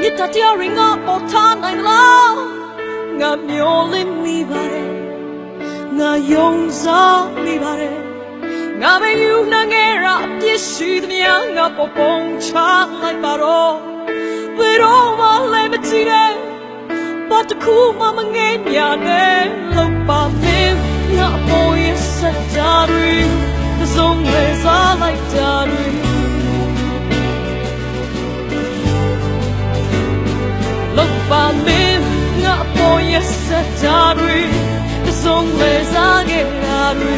စီတီမြစ်တတရားရင်ငါပေါ်ထားနိုင်လားငါမျောလင်းမိပါတယ်ငါယုံစားမိပါတယ်ငါပဲယူနိုင်ခဲ့ရအပြစ်ရှိသမျှငါပေါ်ပုံချလိုက်ပါတော့ဘယ်တော့မှလည်းမကြည့်တဲ့ဘာတစ်ခုမှမငဲ့ညာနဲ့လောက်ပါမင်းငါအပေါ်ရဲ့စက်တာတွေသုံးဝဲစားလိုက်တာတွေ Look by me ငါပေါ်ရဲ့စက်တာတွေသုံးဝဲစားခဲ့တာတွေ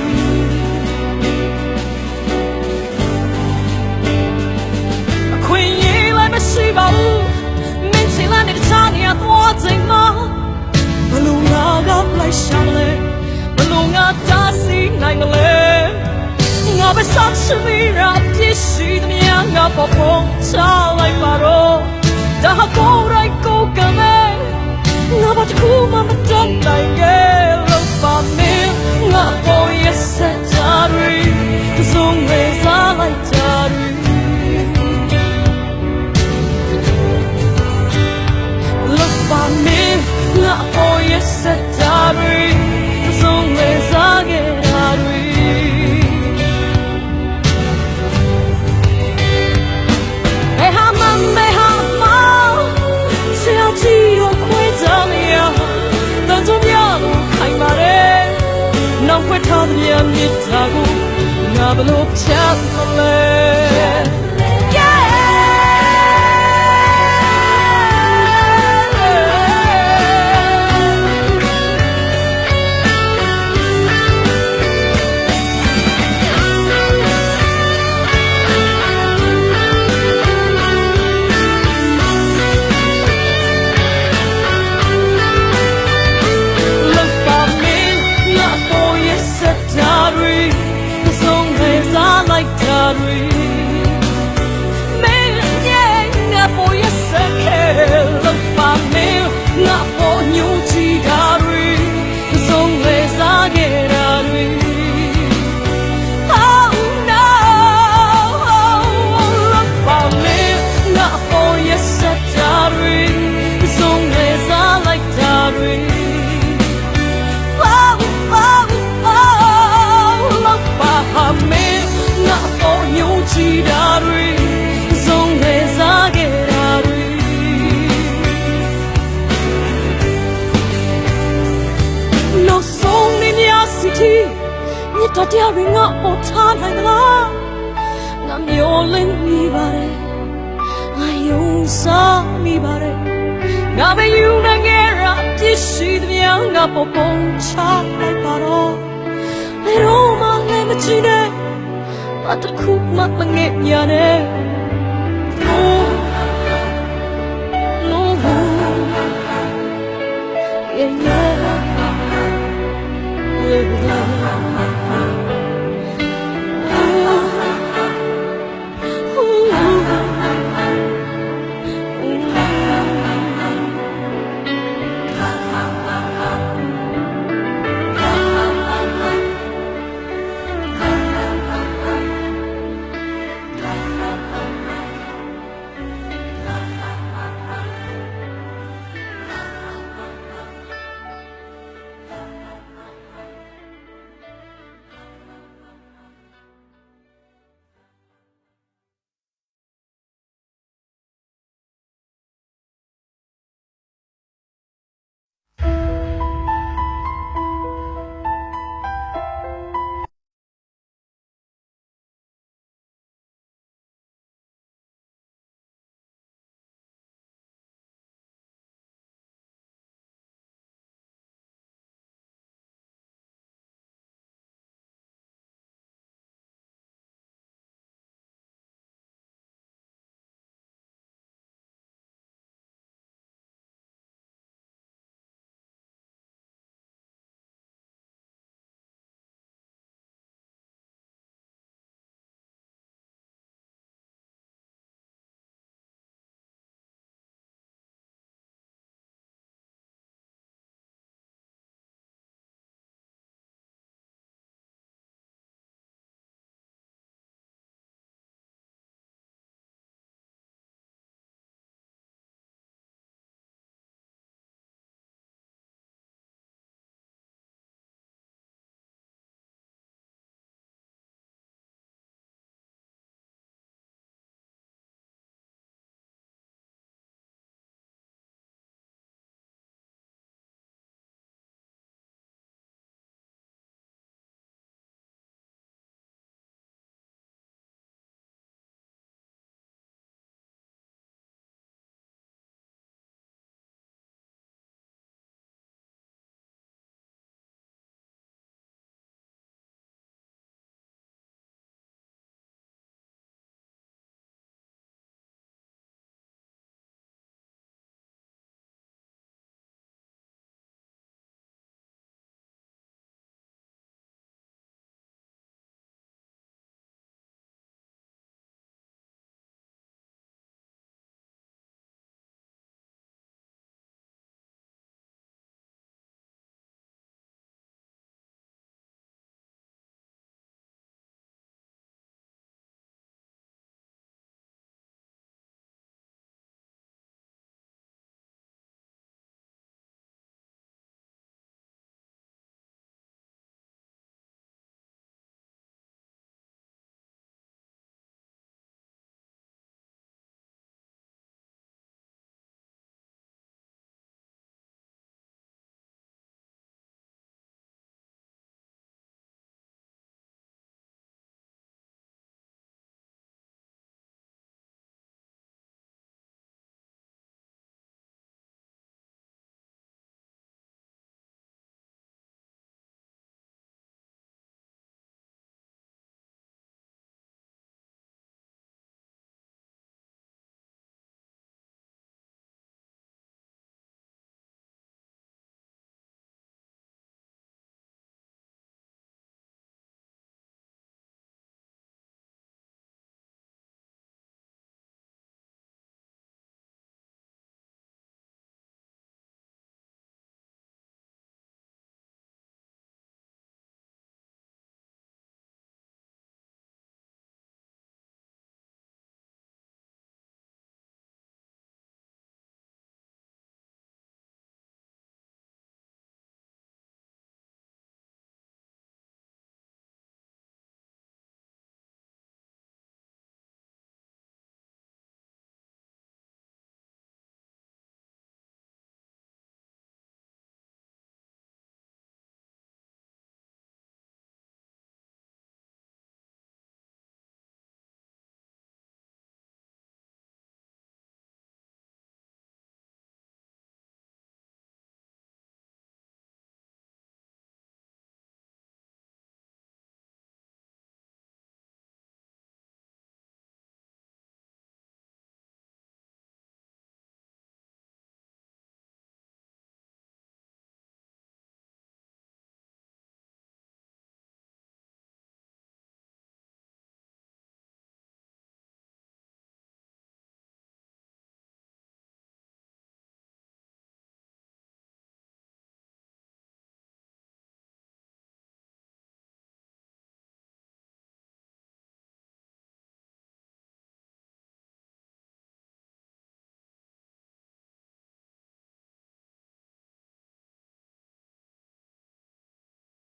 အခွင့်အရေးလည်းမရှိပါဘူးမင်းစီလာတဲ့ချာနေရတော့ချိန်မှာဘလို့ငါကလိုက်ရှာမလဲဘလို့ငါတားဆီးနိုင်မလဲငါပဲစားချင်မိရာပြည့်ရှိသမျှငါပေါ်ပုံချလိုက်ပါတော့ဒါဟာကိုယ်ရိုက်ကိုယ်ကမဲ ငါဘာတစ်ခုမှမတတ်နိုင်ရဲ့လို့ပါမင်းငါပေါ်ရဲ့စက်တာတွေသုံးနေစားလိုက် tania mi tagu, na balo chat male. Yeah. တ်တရားတွေငါပေါ်ထားနိုင်သလားငါမျောလင်းမိပါတယ်ငါယုံစားမိပါတယ်ငါပဲယူနိုင်ခဲ့ရပြည့်ရှိသမျှငါပေါ်ပုံချလိုက်ပါတော့ဘယ်တော့မှလည်းမချင်နဲ့ဘာတစ်ခုမှမငဲ့ညာနဲ့